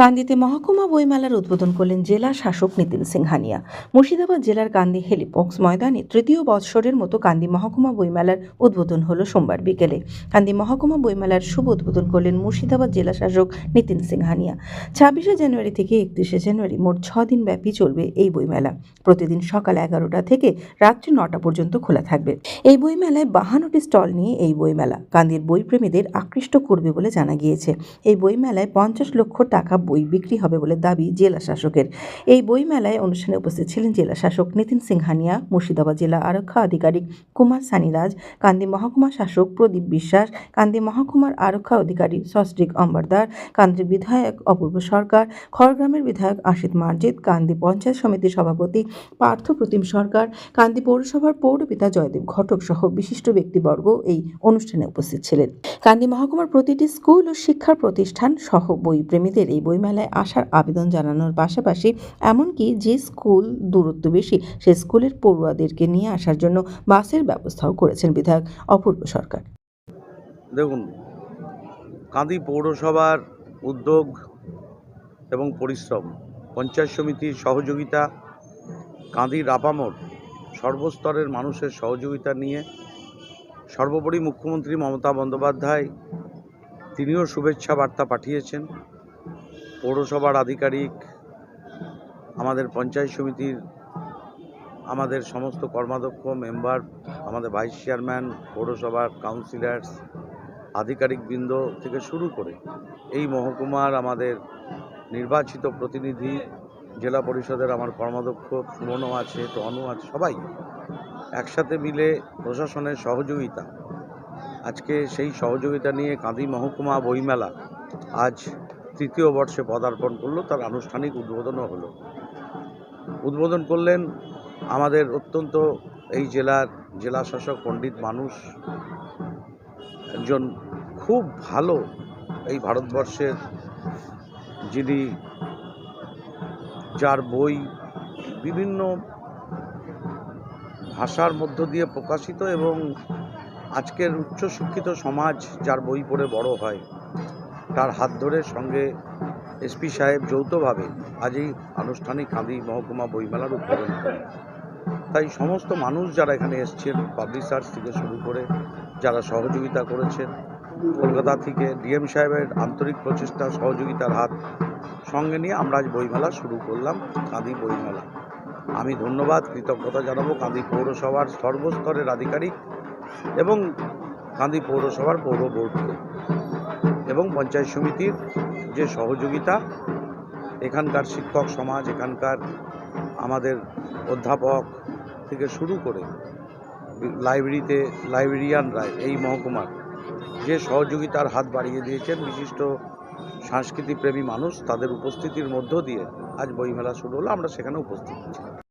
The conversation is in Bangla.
কান্দিতে মহকুমা বইমেলার উদ্বোধন করলেন জেলা শাসক নিতিন সিংহানিয়া। মুর্শিদাবাদ জেলার কান্দি হেলিপক্স ময়দানে তৃতীয় বৎসরের মতো কান্দি মহকুমা বইমেলার উদ্বোধন হলো সোমবার বিকেলে। কান্দি মহকুমা বইমেলার শুভ উদ্বোধন করলেন মুর্শিদাবাদ জেলা শাসক নিতিন সিংহানিয়া। ছাব্বিশে জানুয়ারি থেকে একত্রিশে জানুয়ারি মোট ছ দিন ব্যাপী চলবে এই বইমেলা। প্রতিদিন সকাল এগারোটা থেকে রাত্রি নটা পর্যন্ত খোলা থাকবে। এই বইমেলায় বাহান্নটি স্টল নিয়ে এই বইমেলা। কান্দির বইপ্রেমীদের আকৃষ্ট করবে বলে জানা গিয়েছে। এই বইমেলায় পঞ্চাশ লক্ষ টাকা বই বিক্রি হবে বলে দাবি জেলা শাসকের এই বইমেলায় অনুষ্ঠানে উপস্থিত ছিলেন জেলা শাসক নিতিন সিংহানিয়া, মুর্শিদাবাদ জেলা আরক্ষা আধিকারিক কুমার সানিরাজ, কান্দি মহকুমা শাসক প্রদীপ বিশ্বাস, কান্দি মহকুমার আরক্ষা অধিকারী সস্ট্রিক অম্বরদার কান্দির বিধায়ক অপূর্ব সরকার, খড়গ্রামের বিধায়ক আশিত মার্জিত কান্দি পঞ্চায়েত সমিতির সভাপতি পার্থ প্রতিম সরকার, কান্দি পৌরসভার পৌরপিতা জয়দেব ঘটক সহ বিশিষ্ট ব্যক্তিবর্গ এই অনুষ্ঠানে উপস্থিত ছিলেন। কান্দি মহকুমার প্রতিটি স্কুল ও শিক্ষা প্রতিষ্ঠান সহ বই প্রেমীদের এই বইমেলায় আসার আবেদন জানানোর পাশাপাশি, এমনকি যে স্কুল দূরত্ব বেশি, সে স্কুলের পড়ুয়াদেরকে নিয়ে আসার জন্য বাসের ব্যবস্থাও করেছেন বিধায়ক অপূর্ব সরকার। দেখুন, কাঁদি পৌরসভার উদ্যোগ এবং পরিশ্রম, পঞ্চায়েত সমিতির সহযোগিতা, কাঁদির আপামর সর্বস্তরের মানুষের সহযোগিতা নিয়ে সর্বোপরি মুখ্যমন্ত্রী মমতা বন্দ্যোপাধ্যায় তিনিও শুভেচ্ছা বার্তা পাঠিয়েছেন। পৌরসভার আধিকারিক, আমাদের পঞ্চায়েত সমিতির, আমাদের সমস্ত কর্মাধ্যক্ষ, মেম্বার, আমাদের ভাইস চেয়ারম্যান, পৌরসভার কাউন্সিলার্স আধিকারিকবৃন্দ থেকে শুরু করে এই মহকুমার আমাদের নির্বাচিত প্রতিনিধি, জেলা পরিষদের আমার কর্মাধ্যক্ষ সুমনও আছে তনু আছে, সবাই একসাথে মিলে প্রশাসনের সহযোগিতা। আজকে সেই সহযোগিতা নিয়ে কাঁদি মহকুমা বইমেলা আজ তৃতীয় বর্ষে পদার্পণ করল, তার আনুষ্ঠানিক উদ্বোধনও হলো। উদ্বোধন করলেন আমাদের অত্যন্ত এই জেলার জেলা শাসক পণ্ডিত মানুষ, একজন খুব ভালো এই ভারতবর্ষের, যিনি যার বই বিভিন্ন ভাষার মধ্য দিয়ে প্রকাশিত এবং আজকের উচ্চ শিক্ষিত সমাজ যার বই পড়ে বড় হয়। তার হাত ধরে সঙ্গে এসপি সাহেব যৌথভাবে আজই আনুষ্ঠানিক কাঁদি মহকুমা বইমেলার উদ্বোধন করেন। তাই সমস্ত মানুষ যারা এখানে এসছেন পাবলিশার্স থেকে শুরু করে যারা সহযোগিতা করেছেন, কলকাতা থেকে ডিএম সাহেবের আন্তরিক প্রচেষ্টা, সহযোগিতার হাত সঙ্গে নিয়ে আমরা আজ বইমেলা শুরু করলাম, কাঁদি বইমেলা। আমি ধন্যবাদ, কৃতজ্ঞতা জানাব কাঁদি পৌরসভার সর্বস্তরের আধিকারিক এবং কাঁদি পৌরসভার পৌর বোর্ডকে। এবং পঞ্চায়েত সমিতির যে সহযোগিতা, এখানকার শিক্ষক সমাজ, এখানকার আমাদের অধ্যাপক থেকে শুরু করে লাইব্রেরিতে লাইব্রেরিয়ানরা এই মহকুমার যে সহযোগিতার হাত বাড়িয়ে দিয়েছেন, বিশিষ্ট সংস্কৃতিপ্রেমী মানুষ তাদের উপস্থিতির মধ্য দিয়ে আজ বইমেলা শুরু হলো, আমরা সেখানে উপস্থিত